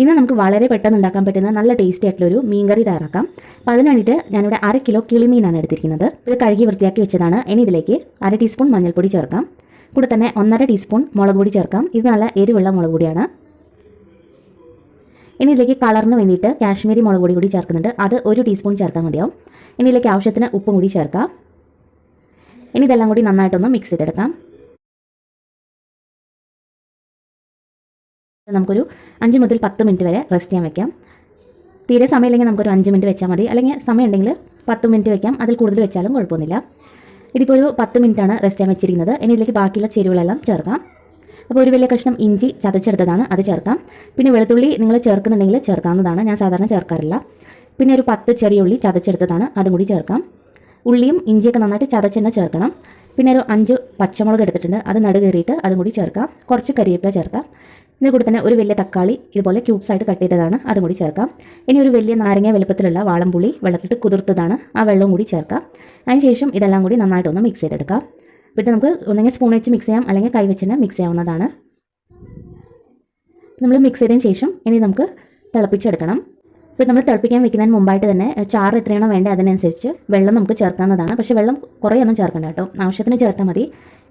ഇന്ന് നമുക്ക് വളരെ പെട്ടെന്ന് ഉണ്ടാക്കാൻ പറ്റുന്ന നല്ല ടേസ്റ്റി ആയിട്ടുള്ള ഒരു മീൻകറി തയ്യാറാക്കാം. അപ്പോൾ അതിന് വേണ്ടിയിട്ട് ഞാനിവിടെ അര കിലോ കിളിമീനാണ് എടുത്തിരിക്കുന്നത്. ഇത് കഴുകി വൃത്തിയാക്കി വെച്ചതാണ്. ഇനി ഇതിലേക്ക് അര ടീസ്പൂൺ മഞ്ഞൾപ്പൊടി ചേർക്കാം. കൂടെ തന്നെ ഒന്നര ടീസ്പൂൺ മുളക് പൊടി ചേർക്കാം. ഇത് നല്ല എരിവുള്ള മുളക് പൊടിയാണ്. ഇനി ഇതിലേക്ക് കളറിന് വേണ്ടിയിട്ട് കാശ്മീരി മുളക് പൊടി കൂടി ചേർക്കുന്നുണ്ട്. അത് ഒരു ടീസ്പൂൺ ചേർത്താൽ മതിയാവും. ഇനി ഇതിലേക്ക് ആവശ്യത്തിന് ഉപ്പും കൂടി ചേർക്കാം. ഇനി ഇതെല്ലാം കൂടി നന്നായിട്ടൊന്ന് മിക്സ് ചെയ്തെടുക്കാം. നമുക്കൊരു അഞ്ച് മുതൽ പത്ത് മിനിറ്റ് വരെ റെസ്റ്റ് ചെയ്യാൻ വെക്കാം. തീരെ സമയമില്ലെങ്കിൽ നമുക്കൊരു അഞ്ച് മിനിറ്റ് വെച്ചാൽ മതി. അല്ലെങ്കിൽ സമയം ഉണ്ടെങ്കിൽ പത്ത് മിനിറ്റ് വെക്കാം. അതിൽ കൂടുതൽ വെച്ചാലും കുഴപ്പമൊന്നുമില്ല. ഇതിപ്പോൾ ഒരു പത്ത് മിനിറ്റാണ് റെസ്റ്റ് ചെയ്യാൻ വെച്ചിരിക്കുന്നത്. ഇനി ഇതിലേക്ക് ബാക്കിയുള്ള ചേരുവകളെല്ലാം ചേർക്കാം. അപ്പോൾ ഒരു വലിയ കഷ്ണം ഇഞ്ചി ചതച്ചെടുത്തതാണ്. അത് ചേർക്കാം. പിന്നെ വെളുത്തുള്ളി നിങ്ങൾ ചേർക്കുന്നുണ്ടെങ്കിൽ ചേർക്കാവുന്നതാണ്. ഞാൻ സാധാരണ ചേർക്കാറില്ല. പിന്നെ ഒരു പത്ത് ചെറിയ ഉള്ളി ചതച്ചെടുത്തതാണ്. അതും കൂടി ചേർക്കാം. ഉള്ളിയും ഇഞ്ചിയൊക്കെ നന്നായിട്ട് ചതച്ചെന്നെ ചേർക്കണം. പിന്നെ ഒരു അഞ്ച് പച്ചമുളക് എടുത്തിട്ടുണ്ട്. അത് നടു കയറിയിട്ട് അതും കൂടി ചേർക്കാം. കുറച്ച് കരിവേപ്പില ചേർക്കാം. ഇതിന് കൂടെ തന്നെ ഒരു വലിയ തക്കാളി ഇതുപോലെ ക്യൂബ്സ് ആയിട്ട് കട്ട് ചെയ്തതാണ്. അതും കൂടി ചേർക്കാം. ഇനി ഒരു വലിയ നാരങ്ങ വലുപ്പത്തിലുള്ള വാളംപുളി വെള്ളത്തിട്ട് കുതിർത്തതാണ്. ആ വെള്ളവും കൂടി ചേർക്കാം. അതിനുശേഷം ഇതെല്ലാം കൂടി നന്നായിട്ടൊന്ന് മിക്സ് ചെയ്തെടുക്കാം. അപ്പോൾ ഇത് നമുക്ക് ഒന്നെങ്കിൽ സ്പൂൺ വെച്ച് മിക്സ് ചെയ്യാം. അല്ലെങ്കിൽ കൈ വെച്ച് തന്നെ മിക്സ് ചെയ്യാവുന്നതാണ്. നമ്മൾ മിക്സ് ചെയ്തതിന് ശേഷം ഇനി നമുക്ക് തിളപ്പിച്ചെടുക്കണം. ഇപ്പോൾ നമ്മൾ തിളപ്പിക്കാൻ വെക്കുന്നതിന് മുമ്പായിട്ട് തന്നെ ചാറ് എത്രയാണോ വേണ്ടത് അതിനനുസരിച്ച് വെള്ളം നമുക്ക് ചേർക്കാവുന്നതാണ്. പക്ഷേ വെള്ളം കുറേ ഒന്നും ചേർക്കണ്ട കേട്ടോ. ആവശ്യത്തിന് ചേർത്താൽ മതി.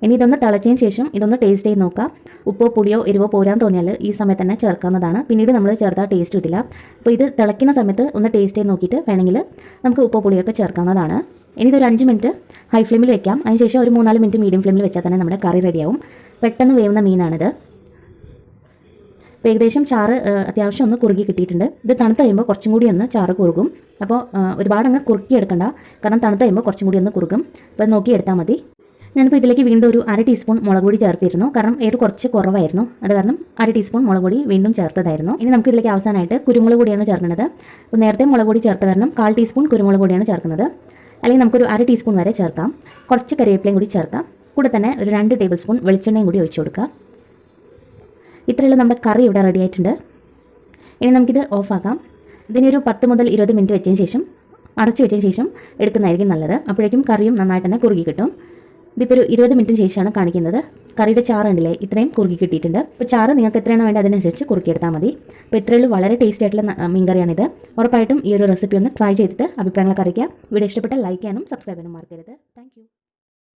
ഇനി ഇതൊന്ന് തിളച്ചതിന് ശേഷം ഇതൊന്ന് ടേസ്റ്റ് ചെയ്ത് നോക്കാം. ഉപ്പോ പുളിയോ എരിവോ പോരാൻ തോന്നിയാൽ ഈ സമയത്ത് തന്നെ ചേർക്കാവുന്നതാണ്. പിന്നീട് നമ്മൾ ചേർത്താൽ ടേസ്റ്റ് കിട്ടില്ല. അപ്പോൾ ഇത് തിളയ്ക്കുന്ന സമയത്ത് ഒന്ന് ടേസ്റ്റ് ചെയ്ത് നോക്കിയിട്ട് വേണമെങ്കിൽ നമുക്ക് ഉപ്പോ പുളിയൊക്കെ ചേർക്കാവുന്നതാണ്. ഇനി ഇതൊരു അഞ്ച് മിനിറ്റ് ഹൈ ഫ്ലെയിമിൽ വെക്കാം. അതിനുശേഷം ഒരു മൂന്നാൽ മിനിറ്റ് മീഡിയം ഫ്ലെയിമിൽ വെച്ചാൽ തന്നെ നമ്മുടെ കറി റെഡിയാവും പെട്ടെന്ന് വേവുന്ന മീനാണിത്. അപ്പോൾ ഏകദേശം ചാറ് അത്യാവശ്യം ഒന്ന് കുറുകി കിട്ടിയിട്ടുണ്ട്. ഇത് തണുത്ത് കഴിയുമ്പോൾ കുറച്ചും കൂടി ഒന്ന് ചാറ് കുറുകും. അപ്പോൾ ഒരുപാട് അങ്ങ് കുറുക്കി എടുക്കണ്ട കാരണം തണുത്ത് കഴിയുമ്പോൾ കുറച്ചും കൂടി ഒന്ന് കുറുകും. അപ്പോൾ നോക്കി എടുത്താൽ മതി. ഞാനിപ്പോൾ ഇതിലേക്ക് വീണ്ടും ഒരു അര ടീസ്പൂൺ മുളക് പൊടി ചേർത്തിരുന്നു. കാരണം ഏത് കുറച്ച് കുറവായിരുന്നു. അത് കാരണം അര ടീസ്പൂൺ മുളക് പൊടി വീണ്ടും ചേർത്തതായിരുന്നു. ഇനി നമുക്ക് ഇതിലേക്ക് അവസാനമായിട്ട് കുരുമുളക് പൊടിയാണ് ചേർക്കുന്നത് അപ്പോൾ നേരത്തെ മുളക് പൊടി ചേർത്ത കാരണം കാൽ ടീസ്പൂൺ കുരുമുളക് പൊടിയാണ് ചേർക്കുന്നത്. അല്ലെങ്കിൽ നമുക്കൊരു അര ടീസ്പൂൺ വരെ ചേർക്കാം. കുറച്ച് കറിവേപ്പിലയും കൂടി ചേർക്കാം. കൂടെ തന്നെ ഒരു രണ്ട് ടേബിൾ സ്പൂൺ വെളിച്ചെണ്ണയും കൂടി ഒഴിച്ചു കൊടുക്കുക. ഇത്രയുള്ള നമ്മുടെ കറി ഇവിടെ റെഡി ആയിട്ടുണ്ട്. ഇനി നമുക്കിത് ഓഫാക്കാം ഇതിനൊരു പത്ത് മുതൽ ഇരുപത് മിനിറ്റ് വെച്ചതിന് ശേഷം അടച്ചു വെച്ചതിന് ശേഷം എടുക്കുന്നതായിരിക്കും നല്ലത്. അപ്പോഴേക്കും കറിയും നന്നായിട്ട് തന്നെ കുറുകി കിട്ടും. ഇതിപ്പോൾ ഒരു ഇരുപത് മിനിറ്റിന് ശേഷമാണ് കാണിക്കുന്നത്. കറിയുടെ ചാറ് ഉണ്ടല്ലേ ഇത്രയും കുറുകി കിട്ടിയിട്ടുണ്ട്. അപ്പോൾ ചാറ് നിങ്ങൾക്ക് എത്രയാണോ വേണ്ടത് അതിനനുസരിച്ച് കുറുക്കിയെടുത്താൽ മതി. അപ്പോൾ ഇത്രയുള്ള. വളരെ ടേസ്റ്റി ആയിട്ടുള്ള മീൻ മീൻകറിയാണിത്. ഉറപ്പായിട്ടും ഈ ഒരു റെസിപ്പി ഒന്ന് ട്രൈ ചെയ്തിട്ട് അഭിപ്രായങ്ങളൊക്കെ അറിയിക്കുക. വീഡിയോ ഇഷ്ടപ്പെട്ട ലൈക്ക് ചെയ്യാനും സബ്സ്ക്രൈബ് ചെയ്യാനും മറക്കരുത്. താങ്ക്